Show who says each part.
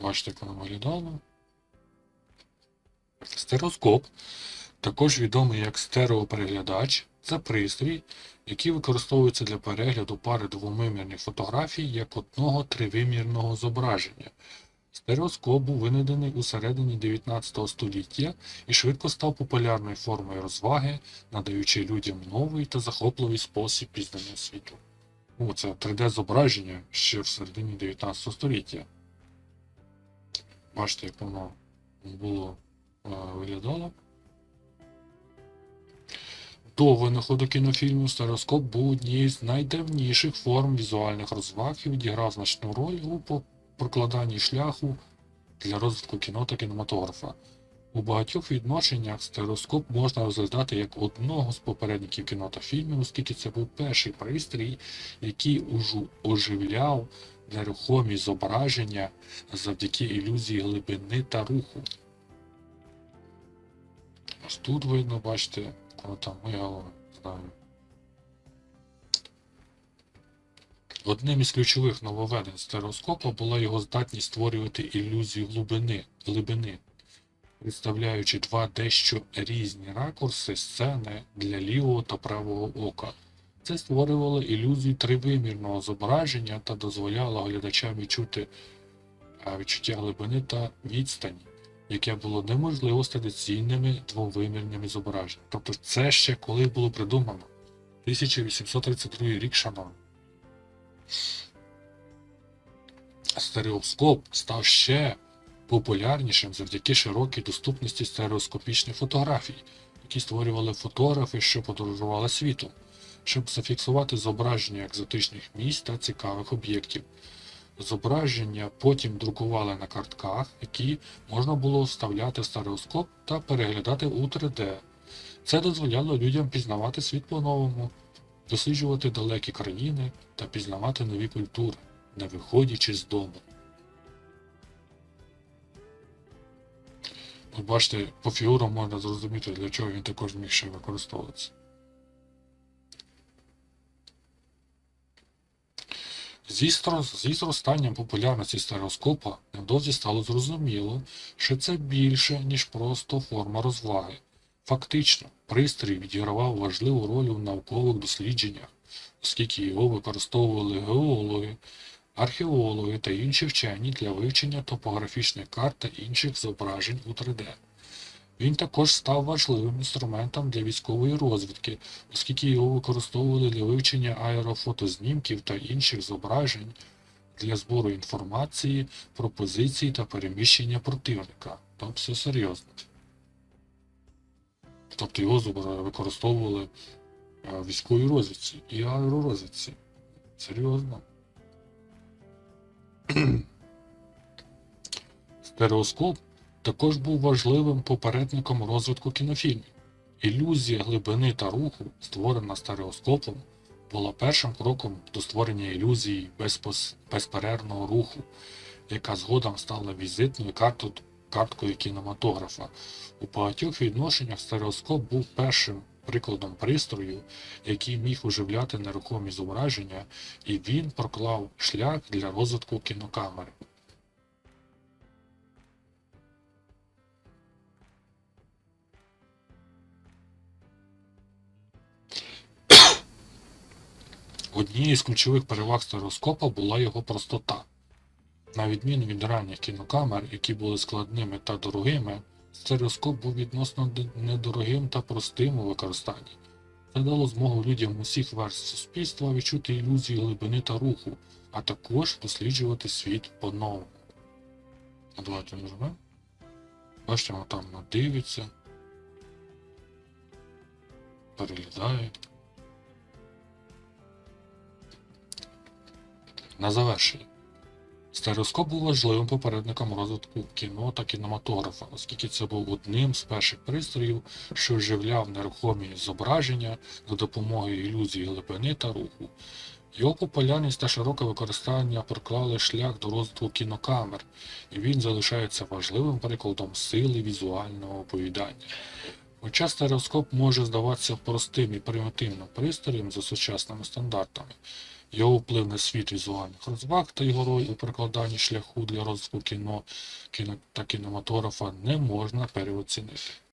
Speaker 1: Бачите, як воно виглядало. Стереоскоп, також відомий як стереопереглядач, це пристрій, який використовується для перегляду пари двомимірних фотографій як одного тривимірного зображення. Стереоскоп був винайдений у середині 19 століття і швидко став популярною формою розваги, надаючи людям новий та захопливий спосіб пізнання світу. О, це 3D-зображення ще в середині 19 століття. Бачите, як воно було е, виглядало. До винаходу кінофільмів стереоскоп був однією з найдавніших форм візуальних розваг і відіграв значну роль у прокладанні шляху для розвитку кіно та кінематографа. У багатьох відношеннях стереоскоп можна розглядати як одного з попередників кіно та фільмів, оскільки це був перший пристрій, який оживляв нерухомі зображення завдяки ілюзії глибини та руху. Ось тут видно, бачите, коли там мигало, знаю. Одним із ключових нововведень стереоскопа була його здатність створювати ілюзію глибини, глибини, представляючи два дещо різні ракурси сцени для лівого та правого ока. Це створювало ілюзію тривимірного зображення та дозволяло глядачам відчути відчуття глибини та відстані, яке було неможливо з традиційними двовимірними зображеннями. Тобто це ще коли було придумано. 1832 рік, шановні. Стереоскоп став ще популярнішим завдяки широкій доступності стереоскопічних фотографій, які створювали фотографи, що подорожували світом, щоб зафіксувати зображення екзотичних місць та цікавих об'єктів. Зображення потім друкували на картках, які можна було вставляти в стереоскоп та переглядати у 3D. Це дозволяло людям пізнавати світ по-новому, досліджувати далекі країни та пізнавати нові культури, не виходячи з дому. От бачите, по фігурам можна зрозуміти, для чого він також міг ще використовуватися. Зі, зростанням популярності стереоскопа невдовзі стало зрозуміло, що це більше, ніж просто форма розваги. Фактично, пристрій відігравав важливу роль у наукових дослідженнях, оскільки його використовували геологи, археологи та інші вчені для вивчення топографічних карт та інших зображень у 3D. Він також став важливим інструментом для військової розвідки, оскільки його використовували для вивчення аерофотознімків та інших зображень для збору інформації, пропозицій та переміщення противника. Там все серйозно. Тобто його використовували е, в військовій розвідці і аеророзвідці. Серйозно. Стереоскоп також був важливим попередником розвитку кінофільмів. Ілюзія глибини та руху, створена стереоскопом, була першим кроком до створення ілюзії безпос- безперервного руху, яка згодом стала візитною карту- карткою кінематографа. У багатьох відношеннях стереоскоп був першим прикладом пристрою, який міг оживляти нерухомі зображення, і він проклав шлях для розвитку кінокамери. Однією з ключових переваг стереоскопа була його простота. На відміну від ранніх кінокамер, які були складними та дорогими, стереоскоп був відносно недорогим та простим у використанні. Це дало змогу людям усіх верств суспільства відчути ілюзію глибини та руху, а також досліджувати світ по-новому. Давайте нажмемо. Бачите, там дивиться, переглядає. На завершення. Стереоскоп був важливим попередником розвитку кіно та кінематографа, оскільки це був одним з перших пристроїв, що оживляв нерухомі зображення за допомогою ілюзії глибини та руху. Його популярність та широке використання проклали шлях до розвитку кінокамер, і він залишається важливим прикладом сили візуального оповідання. Хоча стереоскоп може здаватися простим і примітивним пристроєм за сучасними стандартами, Його вплив на світ візуальних розваг та його роль у прикладанні шляху для розвитку кіно, та кінематографа не можна переоцінити.